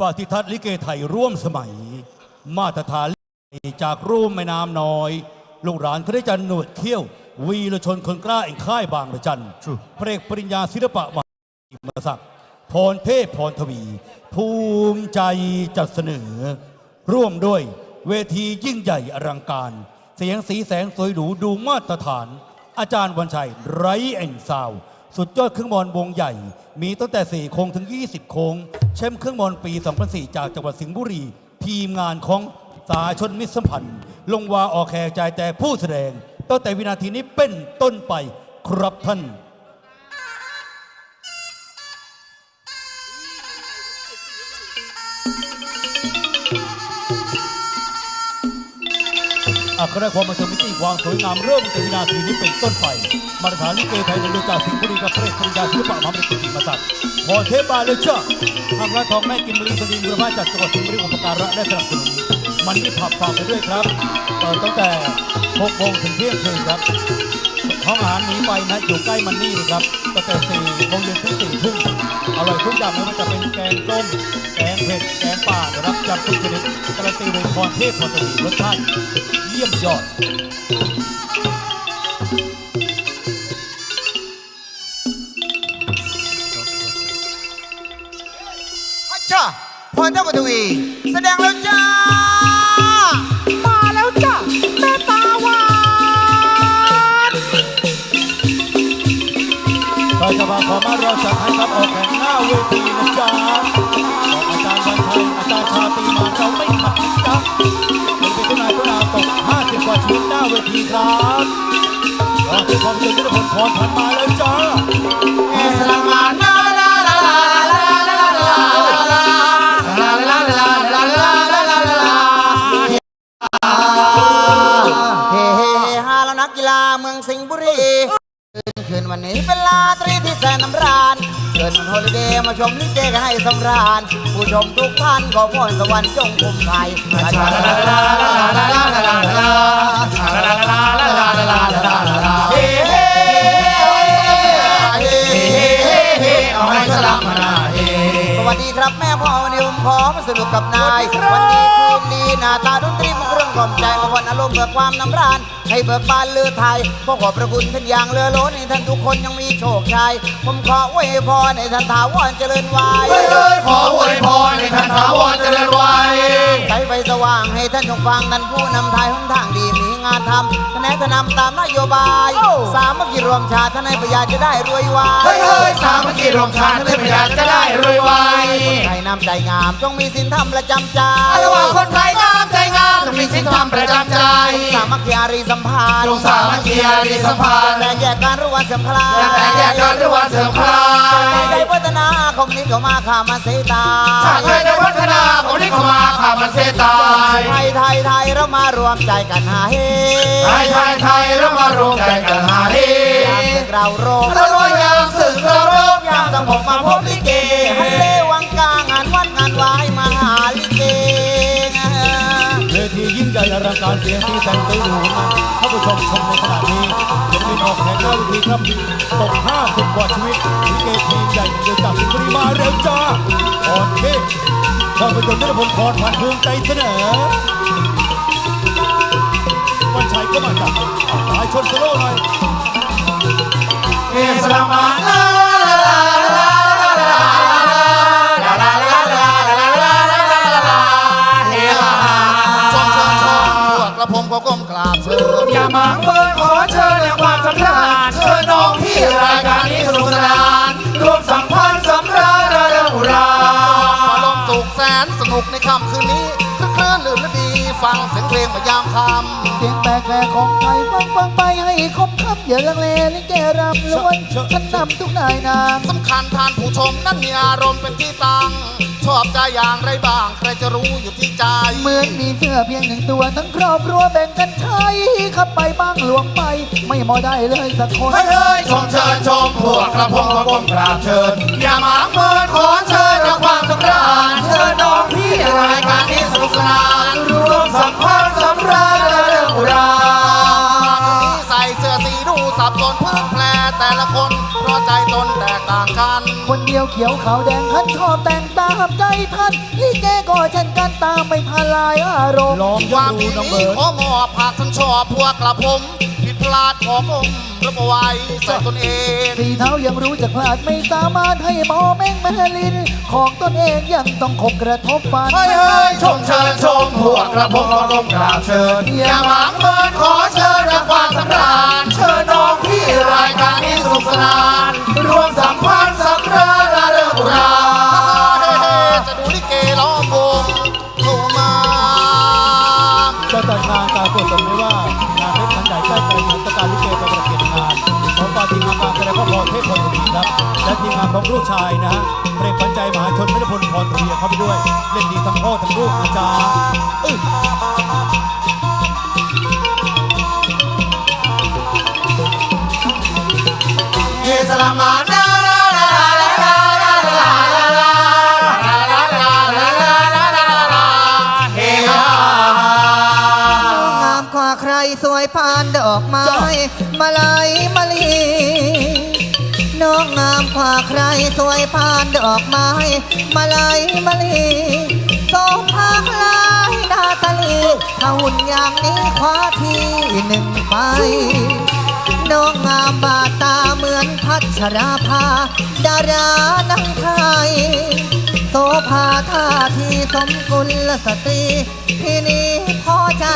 ปฏิทัศลิเกไทยร่วมสมัย มาตรฐานจากรูมแม่น้ำน้อย ลูกหลานคริจันหนวดเขี้ยว วีรชนคนกล้าเองค่ายบางระจันเพลกปริญญาศิลปะมหาศักดิ์พรเทพพรทวี ภูมิใจจัดเสนอ ร่วมด้วยเวทียิ่งใหญ่อลังการ เสียงสีแสงสวยหรูดูมาตรฐาน อาจารย์วันชัย ไรเอ็นซาว สุดยอดเครื่องมอนวงใหญ่ มีตั้งแต่ 4 โค้งถึง 20 โค้งเชมเครื่องมอนปี 2004 จากจังหวัดสิงห์บุรี ทีมงานของสาชนมิตรสัมพันธ์ ลงวาออกแขกจ่าแต่ผู้แสดง ตั้งแต่วินาทีนี้เป็นต้นไปครับท่าน อัครความบันจงมิติความสวยงามเริ่มแต่วินาทีนี้เป็นต้นไป มาตรฐานลิเกไทยในดวงตาสิงห์บุรีกับเพลงปริญาศิลปะมหาวิทยาลัยกิติมศักดิ์พอเทพบาเลเชอร์ทางร้านทองแม่กิมบุรีบดีบุรพาจัดจังหวัดสิงห์บุรีอุปการะและสนับสนุนมันนี่ผับฝากไปด้วยครับตั้งแต่6โมงถึงเที่ยงคืนครับ ไปนะอยู่ใกล้มันนี่นะครับตั้งแต่สี่โมงเย็นถึงสี่ทุ่มอร่อยทุกอย่างไม่ว่าจะเป็นแกงต้มแกงเผ็ดแกงป่านะครับจับทุกชนิดการันตีโดยพรเทพพรตวีรสชาติเยี่ยมยอดพรเทพพรตวีแสดงแล้วจ้า จะมาขอมาเราจัดให้กับออกแข่งหน้าเวทีนะจ๊ะบอกอาจารย์วันทัยอาจารย์ชาติมาเราไม่ขัดจ๊ะเป็นผู้นายผู้นาตกห้าสิบกว่าชีวิตหน้าเวทีครับขอให้ความสุขทุกคนพรผ่นมาแล้วจ้า น้ำรานเกิดมันโฮลิเดย์มาชมลิเกกันให้สำราญ ผู้ชมทุกท่านขอพรสวรรค์จงคุ้มภัยชาลาลาลาลาลาลาลาลาลาชาลาลาลาลาลาลาลาลาลาเฮ้เฮ้เฮ้เฮ้เฮ้เอาให้สลับมานาเฮ้สวัสดีครับแม่พ่อวันนี้ผมพร้อมสนุกกับนาย วันนี้คืนนี้หน้าตาดนตรีมุกเรื่อง ล่อมใจมาผ่อนอารมณ์เบิกความน้ำราน ให้เบิกบานเลือไทยขอขอบพระคุณท่านอย่างเรือล้นให้ท่านทุกคนยังมีโชคชัยผมขออวยพรให้ท่านถาวรเจริญวัยเฮ้ยเฮ้ยขออวยพรให้ท่านถาวรเจริญวัยใช้ไฟสว่างให้ท่านจงฟังท่านผู้นำไทยหนทางดีมีงานทำคะแนนจะนำตามนโยบาย สามัคคีรวมชาติท่านให้ประหยัดจะได้รวยวายเฮ้ยเฮ้ยสามัคคีรวมชาติท่านพยาจะได้รวยไวคนไทยน้ำใจงามจงมีสินธรรมประจำใจระหว่างคนไทยน้ำใจงาม ต้องมีสิ่งทำประจำใจ สามัคคีอารีสัมพันธ์จงสามัคคีอารีสัมพันธ์แต่แยกการระหว่างเสริมคลาอย่าแตกแยกกันระหว่างเสริมคลาใจยพัฒนาคมนี้ก็มาข้ามาเสตาชาติไทยได้พัฒนาของนี้เข้ามาข้ามันเสตายไทยไทยไทยเรามารวมใจกันหาเฮไทยไทยไทยแล้วมารวมใจกันหาเฮยามศึกเราโรมแล้วก็ยามศึกเรารบยามสงบมาพบลิเการเสียงที่แสนตื้อหูนั้นท่านผู้ชมชมในขณะนี้จะมีออกแข่งหน้าเวทีครับตก50กว่าชีวิตลิเกทีใหญ่เดียวจากสิงห์บุรีมาเร็วจ้าอ่อนเทพภาพยนตร์นิรพลพรพันธ์ภูมิใจเสนอวันชัยก็มาจากสายชนสโลว์หน่อยเอสลามาลา ผมก็ก้มกราบเชิญอย่ามาเบิกขอเชิญในความสำราญเชิญน้องพี่รายการนี้สนุกสนานรวมสัมพันธ์สำราญระดับราอารมณ์สุขแสนสนุกในค่ำคืนนี้คลึกคลื่นลื่นและดีฟังเสียงเพลงมายามค่ำเสียงแปลกแปลกของไทยฟังฟังไปให้คมคำอย่าลังเลลิเกรำล้วนท่านนำทุกนายนางสำคัญทานผู้ชมนั้นมีอารมณ์เป็นที่ตั้ง ชอบใจอย่างไรบ้าง ใครจะรู้อยู่ที่ใจ เหมือนมีเสื้อเพียงหนึ่งตัวทั้งครอบครัวแบ่งกันใช้ขับไปบ้างหลวงไป ไม่มอได้เลยสักคนเฮ้ยเฮ้ยชมเชิญชมพวกกระผมกระผมกราบเชิญ อย่ามาเมินขอเชิญกับความสำราญเชิญน้องพี่รายการนี้สนุกสนานรวมสัมพันธ์สำราญและเรื่องอุรา แผลแต่ละคนเพราะใจตนแตกต่างางกัน คนเดียวเขียวขาวแดงท่านชอบแต่งตามใจท่านลิเกก็เช่นกันตามไม่ทันลายอารมณ์ลองคยัวางมดูดีน้องนี้เบิร์ดขอมอบหากท่านชอบพวกกระผม ผิดพลาดขอผมรับเอาไว้ใส่ตนเอง สีเท้ายังรู้จักพลาดไม่สามารถให้หมอแม่งแมลิน ของตนเองยังต้องขบกระทบฟัน เฮ้ยเฮ้ยชมเชิญชมพวกกระผมขอก้มกราบเชิญอย่าหมางเมินขอเชิญรับความสำราญเชิญน้องพี่ รายการนี้สนุกสนานรวมสัมพันธ์สักเรือระเริงราเฮ้เฮ้จะดูลิเกล้อมวงเข้ามาจะจัดงานการตรวจสอบไม่ว่างานเพชรขันใหญ่ใกล้ไปเหมือนประการลิเกเป็นประเกียรติงานของฝ่ายทีมงานการแสดงพระพรเทพพลทวีครับ และทีมงานของลูกชายนะฮะเพลงขวัญใจมหาชนพระพลพรทวีเข้าไปด้วย เล่นดีทั้งพ่อทั้งลูกนะจ๊ะ สลามาลาลาลาลาลาลาลาลาลาลาลาลาลาลาลาลาเฮฮางามกว่าใครสวยพานดอกไม้มาลายมาลีน้องงามกว่าใครสวยพานดอกไม้มาลายมาลีโซภาคลายดาตาลีถ้าหุ่นอย่างนี้คว้าที่หนึ่งไปน้องงามบาดตาเมือ พัชราภา ดารานังไทย โสภาท่าทีสมกุลสตรี ที่นี้พอใจ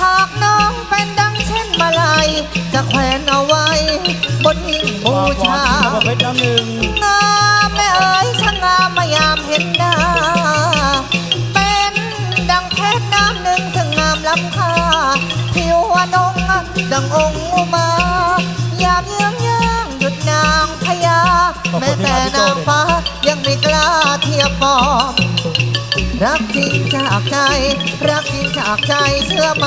หากน้องเป็นดังเช่นมาลาย จะแขวนเอาไว้ บนหิ้งบูความหวัชางที่นเพชรน้ำหนึ่งงามแม่เอ๋ยช่างงามมายามเห็นหน้าเป็นดังเพชรน้ำหนึ่งซึ่งงามล้ำค่าผิวอนงดังองค์อุมา นางฟ้ายังไม่กล้าเทียบปอม รักจริงจากใจ รักจริงจากใจเชื่อไหม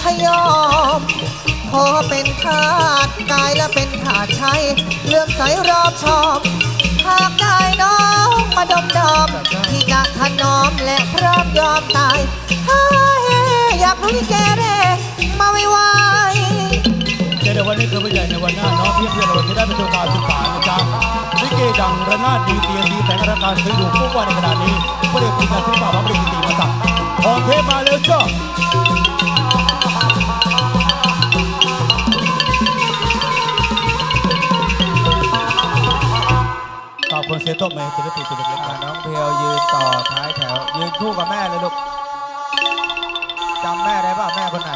พยอมขอเป็นทาสกายและเป็นทาสใช้เลื่อมใสรอบชอบ หากได้น้องมาดมดอมที่จะถนอมและพร้อมยอมตายเฮ้ยอยากรู้ที่แกเร่มาไวๆเจอในวันนี้คือผู้ใหญ่ในวันหน้าน้องเพียงเพียงเราจะได้เป็นตัวการศึกษา ลิเกดังระนาดดีเสียงดีแต่งราการซื้อดูทุกวันในขณะนี้พระเดชพระคุณศิลปะพระบริกิติมาสั่งพรเทมาแล้วจ้าขอบคุณเซโต้เมย์ศิลปินตัวเล็กๆอ่านะน้องเพลยืนต่อท้ายแถว ยืนคู่กับแม่เลยลูกจำแม่ได้ป่ะแม่คนไหน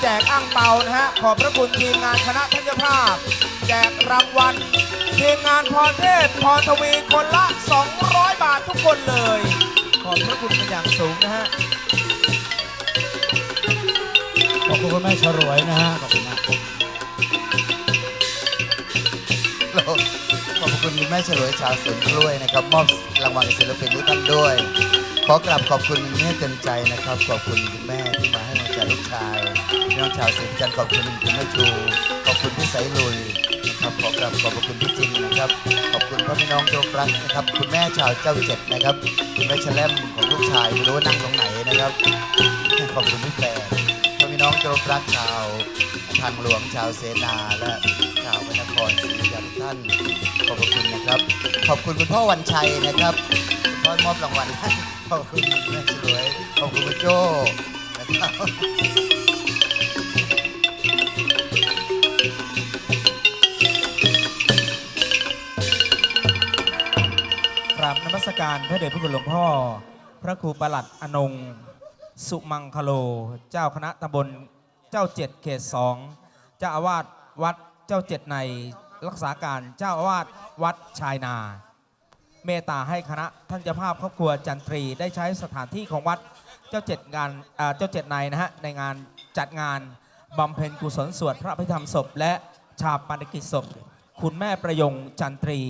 แจกอ่างเปานะฮะ ขอบพระคุณทีมงานคณะทัญภาพ แจกรางวัลทีมงานพรเทพพรทวีคนละ 200 บาททุกคนเลย ขอบพระคุณเป็นอย่างสูงนะฮะ ขอบคุณคุณแม่ฉรวยนะฮะ ขอบคุณมากเราขอบคุณคุณแม่ฉลวยชาวสวนกล้วยนะครับ มอบรางวัลศิลปินทุกท่านด้วย ขอกราบขอบคุณเนื่อเต็มใจนะครับ ขอบคุณคุณแม่ที่มา น้องชาวศรีจันทร์ขอบคุณคุณแม่ชูขอบคุณพี่สายลุยนะครับขอกราบขอบคุณพี่จินนะครับ ขอบคุณพ่อพี่น้องโจกรักนะครับ คุณแม่ชาวเจ้าเจ็ดนะครับ คุณแม่ชแลมของลูกชายไม่รู้ว่านั่งตรงไหนนะครับ ขอบคุณพี่แฟนพ่อพี่น้องโจกรักชาวทางหลวงชาวเสนาและชาวพระนครศรีอยุธยาท่านขอบคุณนะครับ ขอบคุณคุณพ่อวันชัยนะครับพ่อมอบรางวัลให้ขอบคุณแม่ฉลวยขอบคุณคุณโจ้นะครับ กราบนมัสการพระเดชพระคุณหลวงพ่อ พระครูประหลัดอนงสุมังคโล เจ้าคณะตำบลเจ้าเจ็ดเขตสองเจ้าอาวาสวัดเจ้าเจ็ดในรักษาการเจ้าอาวาสวัดชายนา เมตตาให้คณะท่านเจ้าภาพครอบครัวจันทรีได้ใช้สถานที่ของวัดเจ้าเจ็ดงานเจ้าเจ็ดในนะฮะในงานจัดงานบำเพ็ญกุศลสวดพระอภิธรรมศพ และชาปนกิจศพ คุณแม่ประยงจันทรี